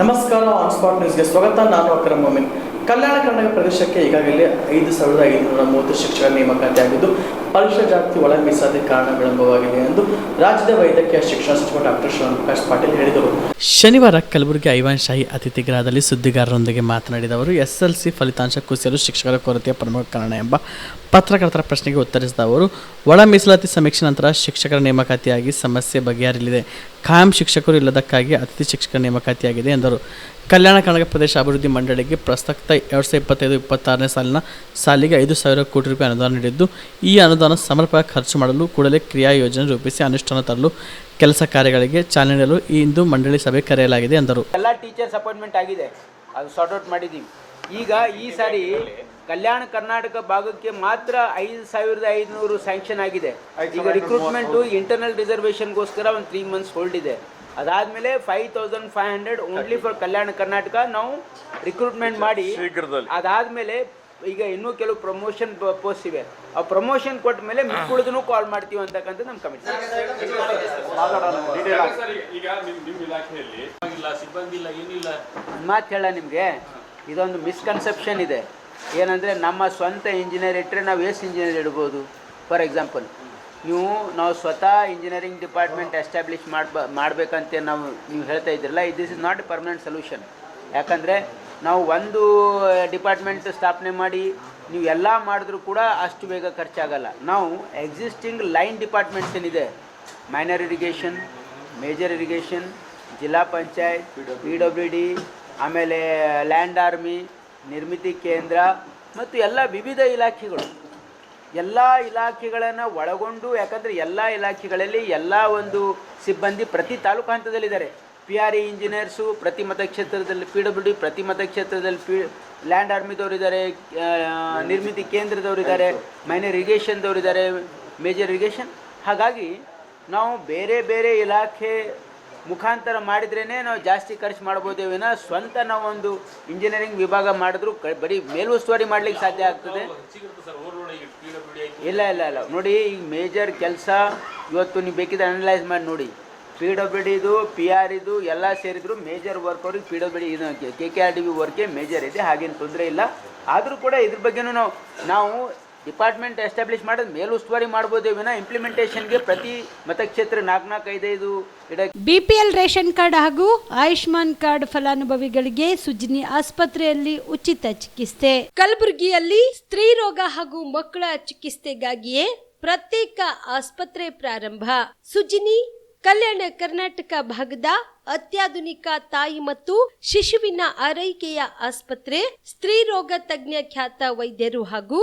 ನಮಸ್ಕಾರ on spot ನ್ಯೂಸ್ಗೆ ಸ್ವಾಗತ. ನಾನು ಅಕ್ರಮ್ ಮೊಮಿನ್. ಕಲ್ಯಾಣ ಕರ್ನಾಟಕ ಪ್ರದೇಶಕ್ಕೆ ಈಗಾಗಲೇ ಐದು ಸಾವಿರದ ಐದುನೂರ ಮೂವತ್ತು ಶಿಕ್ಷಕರ ನೇಮಕಾತಿ ಆಗಿದ್ದು ಪರಿಶಿಷ್ಟ ಜಾತಿ ಒಳ ಕಾರಣ ವಿಳಂಬವಾಗಿದೆ ಎಂದು ರಾಜ್ಯದ ವೈದ್ಯಕೀಯ ಶಿಕ್ಷಣ ಸಚಿವ ಡಾಕ್ಟರ್ ಶಿವನ್ ಪ್ರಕಾಶ್ ಪಾಟೀಲ್ ಹೇಳಿದರು. ಶನಿವಾರ ಕಲಬುರಗಿ ಐವಾನ್ ಶಾಹಿ ಅತಿಥಿ ಗೃಹದಲ್ಲಿ ಸುದ್ದಿಗಾರರೊಂದಿಗೆ ಮಾತನಾಡಿದ ಅವರು, ಎಸ್ಎಲ್ಸಿ ಫಲಿತಾಂಶ ಕುಸಿಯಲು ಶಿಕ್ಷಕರ ಕೊರತೆಯ ಪ್ರಮುಖ ಕಾರಣ ಎಂಬ ಪತ್ರಕರ್ತರ ಪ್ರಶ್ನೆಗೆ ಉತ್ತರಿಸಿದ ಅವರು, ಒಳ ಮೀಸಲಾತಿ ಸಮೀಕ್ಷೆ ನಂತರ ಶಿಕ್ಷಕರ ನೇಮಕಾತಿಯಾಗಿ ಸಮಸ್ಯೆ ಬಗೆಹರಿಯಲಿದೆ. ಖಾಯಂ ಶಿಕ್ಷಕರು ಇಲ್ಲದಕ್ಕಾಗಿ ಅತಿಥಿ ಶಿಕ್ಷಕರ ನೇಮಕಾತಿಯಾಗಿದೆ ಎಂದರು. ಕಲ್ಯಾಣ ಕರ್ನಾಟಕ ಪ್ರದೇಶ ಅಭಿವೃದ್ಧಿ ಮಂಡಳಿಗೆ ಪ್ರಸಕ್ತ ಎರಡು ಸಾವಿರದ ಇಪ್ಪತ್ತೈದು, ಇಪ್ಪತ್ತಾರನೇ ಸಾಲಿನ ಸಾಲಿಗೆ ಐದು ಸಾವಿರ ಕೋಟಿ ರೂಪಾಯಿ ಅನುದಾನ ನೀಡಿದ್ದು, ಈ ಅನುದಾನ ಸಮರ್ಪಕ ಖರ್ಚು ಮಾಡಲು ಕೂಡಲೇ ಕ್ರಿಯಾ ಯೋಜನೆ ರೂಪಿಸಿ ಅನುಷ್ಠಾನ ತರಲು ಕೆಲಸ ಕಾರ್ಯಗಳಿಗೆ ಚಾಲನೆ ನೀಡಲು ಈ ಇಂದು ಮಂಡಳಿ ಸಭೆ ಕರೆಯಲಾಗಿದೆ ಎಂದರು. ಎಲ್ಲ ಟೀಚರ್ಸ್ ಅಪಾಯಿಂಟ್ಮೆಂಟ್ ಆಗಿದೆ. ಅದು ಸಾರ್ಟ್ ಔಟ್ ಮಾಡಿದ್ದೀವಿ. ಈಗ ಈ ಸಾರಿ ಕಲ್ಯಾಣ ಕರ್ನಾಟಕ ಭಾಗಕ್ಕೆ ಮಾತ್ರ ಐದು ಸಾವಿರದ ಐದುನೂರು ಸ್ಯಾಂಕ್ಷನ್ ಆಗಿದೆ. ಈಗ ರಿಕ್ರೂಟ್ಮೆಂಟು ಇಂಟರ್ನಲ್ ರಿಸರ್ವೇಷನ್ಗೋಸ್ಕರ ಒಂದು ತ್ರೀ ಮಂತ್ಸ್ ಹೋಲ್ಡ್ ಇದೆ. ಅದಾದಮೇಲೆ five thousand five hundred only for Kalyana Karnataka ನಾವು ರಿಕ್ರೂಟ್ಮೆಂಟ್ ಮಾಡಿ. ಅದಾದಮೇಲೆ ಈಗ ಇನ್ನೂ ಕೆಲವು ಪ್ರಮೋಷನ್ ಪೋಸ್ಟ್ ಇವೆ. ಆ ಪ್ರಮೋಷನ್ ಕೊಟ್ಟ ಮೇಲೆ ಮಿಕ್ಕುಳಿದೂ ಕಾಲ್ ಮಾಡ್ತೀವಿ ಅಂತಕ್ಕಂಥ ನಮ್ಮ ಕಮಿಟಿ ಮಾತು ಹೇಳ ನಿಮಗೆ. ಇದೊಂದು ಮಿಸ್ಕನ್ಸೆಪ್ಷನ್ ಇದೆ. ಏನಂದರೆ ನಮ್ಮ ಸ್ವಂತ ಇಂಜಿನಿಯರ್ ಇಟ್ಟರೆ ನಾವು ಎಷ್ಟು ಇಂಜಿನಿಯರ್ ಇಡ್ಬೋದು? ಫಾರ್ ಎಕ್ಸಾಂಪಲ್ ನೀವು ನಾವು ಸ್ವತಃ ಇಂಜಿನಿಯರಿಂಗ್ ಡಿಪಾರ್ಟ್ಮೆಂಟ್ ಎಸ್ಟಾಬ್ಲಿಷ್ ಮಾಡ್ಬ, ಮಾಡಬೇಕಂತ ನಾವು ನೀವು ಹೇಳ್ತಾ ಇದ್ದೀರಲ್ಲ this is not a permanent solution ಯಾಕಂದರೆ ನಾವು ಒಂದು ಡಿಪಾರ್ಟ್ಮೆಂಟ್ ಸ್ಥಾಪನೆ ಮಾಡಿ, ನೀವು ಎಲ್ಲ ಮಾಡಿದ್ರೂ ಕೂಡ ಅಷ್ಟು ಬೇಗ ಖರ್ಚಾಗಲ್ಲ. ನಾವು ಎಕ್ಸಿಸ್ಟಿಂಗ್ ಲೈನ್ ಡಿಪಾರ್ಟ್ಮೆಂಟ್ಸ್ ಏನಿದೆ? Minor irrigation major irrigation zilla panchayat P W D ಆಮೇಲೆ ಲ್ಯಾಂಡ್ ಆರ್ಮಿ ನಿರ್ಮಿತಿ ಕೇಂದ್ರ ಮತ್ತು ಎಲ್ಲ ವಿವಿಧ ಇಲಾಖೆಗಳು. ಎಲ್ಲ ಇಲಾಖೆಗಳನ್ನು ಒಳಗೊಂಡು ಯಾಕಂದರೆ ಎಲ್ಲ ಇಲಾಖೆಗಳಲ್ಲಿ ಎಲ್ಲ ಒಂದು ಸಿಬ್ಬಂದಿ ಪ್ರತಿ ತಾಲೂಕು ಹಂತದಲ್ಲಿದ್ದಾರೆ. ಪಿ ಆರ್ ಇ ಇಂಜಿನಿಯರ್ಸು ಪ್ರತಿ ಮತಕ್ಷೇತ್ರದಲ್ಲಿ ಪಿ ಡಬ್ಲ್ಯೂ ಡಿ ಪ್ರತಿ ಮತಕ್ಷೇತ್ರದಲ್ಲಿ ಪಿ ಲ್ಯಾಂಡ್ ಆರ್ಮಿದವರಿದ್ದಾರೆ ನಿರ್ಮಿತಿ ಕೇಂದ್ರದವರಿದ್ದಾರೆ ಮೈನರ್ ಇರಿಗೇಷನ್ದವರಿದ್ದಾರೆ ಮೇಜರ್ ಇರಿಗೇಷನ್ ಹಾಗಾಗಿ ನಾವು ಬೇರೆ ಬೇರೆ ಇಲಾಖೆ ಮುಖಾಂತರ ಮಾಡಿದ್ರೇ ನಾವು ಜಾಸ್ತಿ ಖರ್ಚು ಮಾಡ್ಬೋದೇ ವಿನ ಸ್ವಂತ ನಾವೊಂದು ಇಂಜಿನಿಯರಿಂಗ್ ವಿಭಾಗ ಮಾಡಿದ್ರು ಬರೀ ಮೇಲುಸ್ತುವಾರಿ ಮಾಡ್ಲಿಕ್ಕೆ ಸಾಧ್ಯ ಆಗ್ತದೆ. ಇಲ್ಲ ಇಲ್ಲ ಇಲ್ಲ. ನೋಡಿ ಈಗ ಮೇಜರ್ ಕೆಲಸ ಇವತ್ತು ನೀವು ಬೇಕಿದ್ರೆ ಅನಲೈಸ್ ಮಾಡಿ ನೋಡಿ. ಪಿ ಡಬ್ಲ್ಯೂ ಡಿದು ಪಿ ಆರ್ ಇದು ಎಲ್ಲ ಸೇರಿದ್ರು ಮೇಜರ್ ವರ್ಕ್ ಅವ್ರಿಗೆ ಪಿ ಡಬ್ಲ್ಯೂ ಡಿ ಇದು K K R D V ವರ್ಕೇ major ಇದೆ, ಹಾಗೇನು ತೊಂದರೆ ಇಲ್ಲ. ಆದರೂ ಕೂಡ ಇದ್ರ ಬಗ್ಗೆನೂ ನಾವು ನಾವು ಡಿಪಾರ್ಟ್ಮೆಂಟ್ ಎಸ್ಟಾಬ್ಲಿಷ್ ಮಾಡೋದು ಮೇಲುಸ್ತುವಾರಿ ಮಾಡ್ಬೋದೇ ವಿನ ಇಂಪ್ಲಿಮೆಂಟೇಷನ್ಗೆ ಪ್ರತಿ ಮತಕ್ಷೇತ್ರ ನಾಲ್ಕು ನಾಲ್ಕು ಐದೈದು ಬಿಪಿಎಲ್ ರೇಷನ್ ಕಾರ್ಡ್ ಹಾಗೂ ಆಯುಷ್ಮಾನ್ ಕಾರ್ಡ್ ಫಲಾನುಭವಿಗಳಿಗೆ ಸುಜಿನಿ ಆಸ್ಪತ್ರೆಯಲ್ಲಿ ಉಚಿತ ಚಿಕಿತ್ಸೆ. ಕಲಬುರಗಿಯಲ್ಲಿ ಸ್ತ್ರೀ ರೋಗ ಹಾಗೂ ಮಕ್ಕಳ ಚಿಕಿತ್ಸೆಗಾಗಿಯೇ ಪ್ರತ್ಯೇಕ ಆಸ್ಪತ್ರೆ ಪ್ರಾರಂಭ. ಸುಜಿನಿ, ಕಲ್ಯಾಣ ಕರ್ನಾಟಕ ಭಾಗದ ಅತ್ಯಾಧುನಿಕ ತಾಯಿ ಮತ್ತು ಶಿಶುವಿನ ಆರೈಕೆಯ ಆಸ್ಪತ್ರೆ, ಸ್ತ್ರೀ ರೋಗ ತಜ್ಞ ಖ್ಯಾತ ವೈದ್ಯರು ಹಾಗೂ